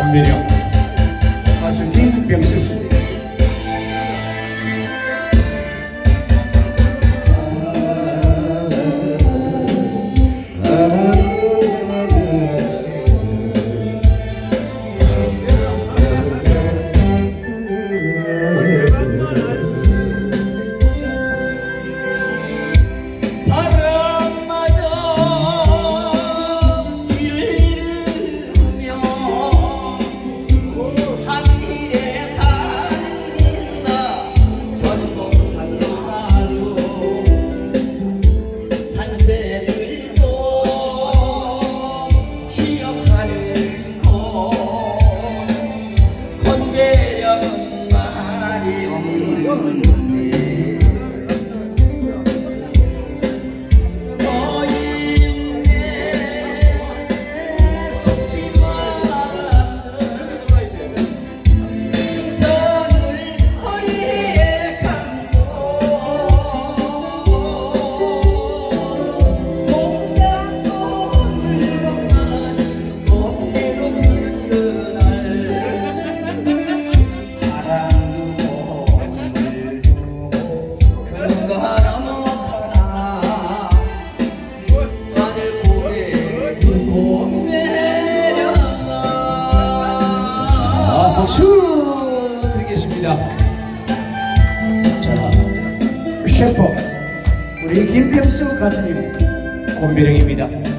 권민영 아주 핑크병 씨 woman. 셰퍼 우리 김병수 가수님 권비령입니다.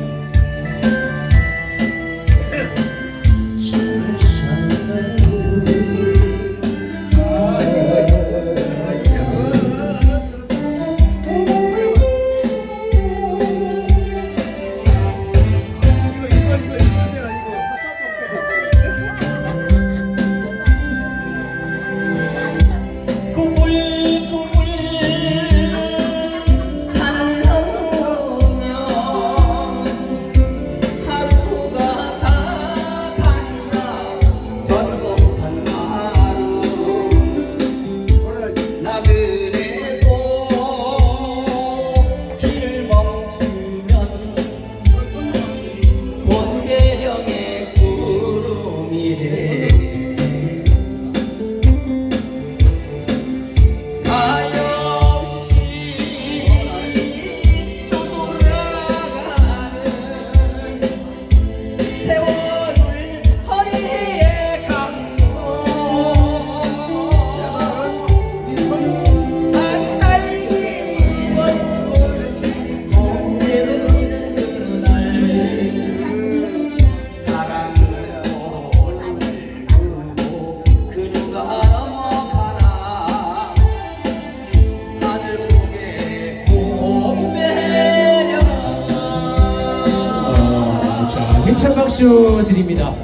박수 드립니다.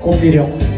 고미령.